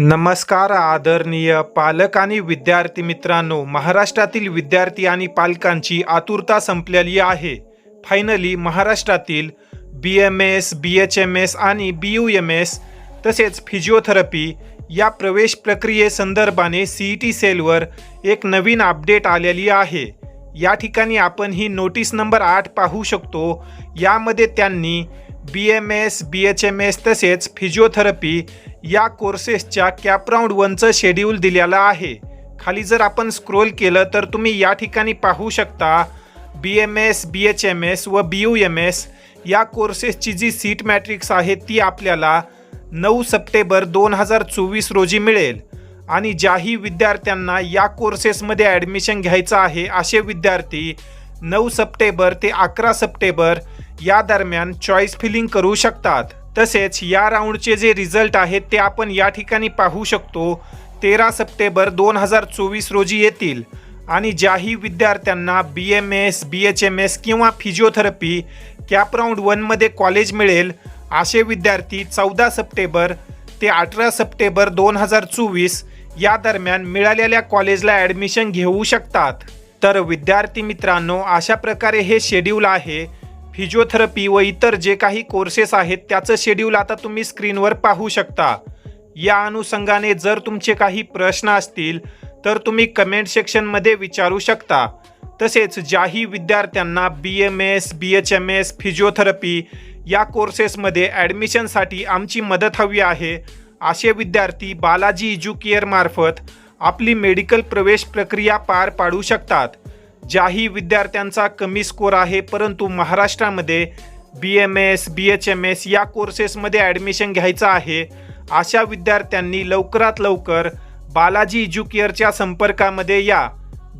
नमस्कार आदरणीय पालक आणि विद्यार्थी मित्रांनो. महाराष्ट्रातील विद्यार्थी आणि पालकांची आतुरता संपलेली आहे. फायनली महाराष्ट्रातील B M S B H M S आणि बी यू एम एस तसेच फिजिओथेरपी या प्रवेश प्रक्रियेसंदर्भाने सी ई टी सेलवर एक नवीन अपडेट आलेली आहे. या ठिकाणी आपण ही नोटीस नंबर आठ पाहू शकतो. यामध्ये त्यांनी B M S B H M S तसेच फिजिओथेरपी या कोर्सेसच्या कॅपराऊंड वनचं शेड्यूल दिलेलं आहे. खाली जर आपण स्क्रोल केलं तर तुम्ही या ठिकाणी पाहू शकता B M S B H M S व बी यू एम एस या कोर्सेसची जी सीट मॅट्रिक्स आहे ती आपल्याला नऊ सप्टेंबर दोन हजार चोवीस रोजी मिळेल. आणि ज्याही विद्यार्थ्यांना या कोर्सेसमध्ये ॲडमिशन घ्यायचं आहे असे विद्यार्थी नऊ सप्टेंबर ते अकरा सप्टेंबर या दरम्यान चॉईस फिलिंग करू शकतात. तसेच या राऊंडचे जे रिझल्ट आहेत ते आपण या ठिकाणी पाहू शकतो. तेरा सप्टेंबर दोन हजार चोवीस रोजी येतील. आणि ज्याही विद्यार्थ्यांना B M S B H M S किंवा फिजिओथेरपी कॅप राऊंड वनमध्ये कॉलेज मिळेल असे विद्यार्थी चौदा सप्टेंबर ते अठरा सप्टेंबर दोन हजार चोवीस या दरम्यान मिळालेल्या कॉलेजला ॲडमिशन घेऊ शकतात. तर विद्यार्थी मित्रांनो अशा प्रकारे हे शेड्यूल आहे. फिजिओथेरपी व इतर जे काही कोर्सेस आहेत त्याचं शेड्यूल आता तुम्ही स्क्रीनवर पाहू शकता. या अनुषंगाने जर तुमचे काही प्रश्न असतील तर तुम्ही कमेंट सेक्शनमध्ये विचारू शकता. तसेच ज्याही विद्यार्थ्यांना B M S B H M S physiotherapy या कोर्सेसमध्ये ॲडमिशनसाठी आमची मदत हवी आहे असे विद्यार्थी बालाजी इज्युकिअरमार्फत आपली मेडिकल प्रवेश प्रक्रिया पार पाडू शकतात. ज्याही विद्यार्थ्यांचा कमी स्कोर आहे परंतु महाराष्ट्रामध्ये B M S B H M S या कोर्सेसमध्ये ॲडमिशन घ्यायचं आहे अशा विद्यार्थ्यांनी लवकरात लवकर बालाजी इज्युकेअरच्या संपर्कामध्ये या.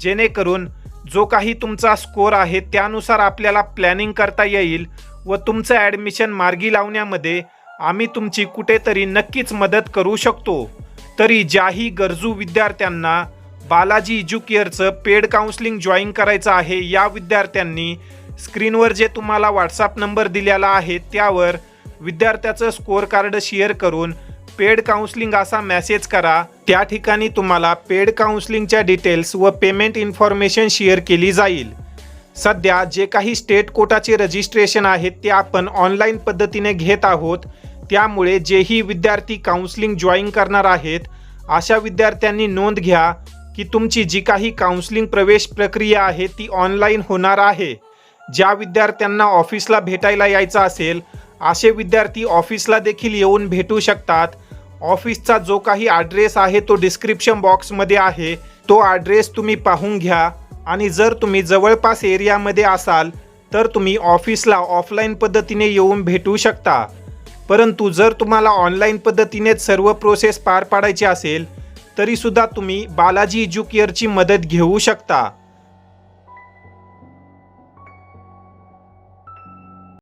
जेणेकरून जो काही तुमचा स्कोर आहे त्यानुसार आपल्याला प्लॅनिंग करता येईल व तुमचं ॲडमिशन मार्गी लावण्यामध्ये आम्ही तुमची कुठेतरी नक्कीच मदत करू शकतो. तरी ज्याही गरजू विद्यार्थ्यांना बालाजी इज्युकेअरचं पेड काउन्सलिंग जॉईन करायचं आहे या विद्यार्थ्यांनी. स्क्रीनवर जे तुम्हाला व्हॉट्सअप नंबर दिलेला आहे त्यावर विद्यार्थ्याचं स्कोअर कार्ड शेअर करून पेड काउन्सलिंग असा मेसेज करा. त्या ठिकाणी तुम्हाला पेड काउन्सलिंगच्या डिटेल्स व पेमेंट इन्फॉर्मेशन शेअर केली जाईल. सध्या जे काही स्टेट कोटाचे रजिस्ट्रेशन आहे ते आपण ऑनलाईन पद्धतीने घेत आहोत. त्यामुळे जेही विद्यार्थी काउन्सलिंग जॉईन करणार आहेत अशा विद्यार्थ्यांनी नोंद घ्या. की तुमची जी काही काउन्सिलिंग प्रवेश प्रक्रिया आहे ती ऑनलाईन होणार आहे. ज्या विद्यार्थ्यांना ऑफिसला भेटायला यायचं असेल असे विद्यार्थी ऑफिसला देखील येऊन भेटू शकतात. ऑफिसचा जो काही ॲड्रेस आहे तो डिस्क्रिप्शन बॉक्समध्ये आहे. तो ॲड्रेस तुम्ही पाहून घ्या. आणि जर तुम्ही जवळपास एरियामध्ये असाल तर तुम्ही ऑफिसला ऑफलाईन पद्धतीने येऊन भेटू शकता. परंतु जर तुम्हाला ऑनलाईन पद्धतीनेच सर्व प्रोसेस पार पाडायची असेल तरीसुद्धा तुम्ही बालाजी इज्युकेअरची मदत घेऊ शकता.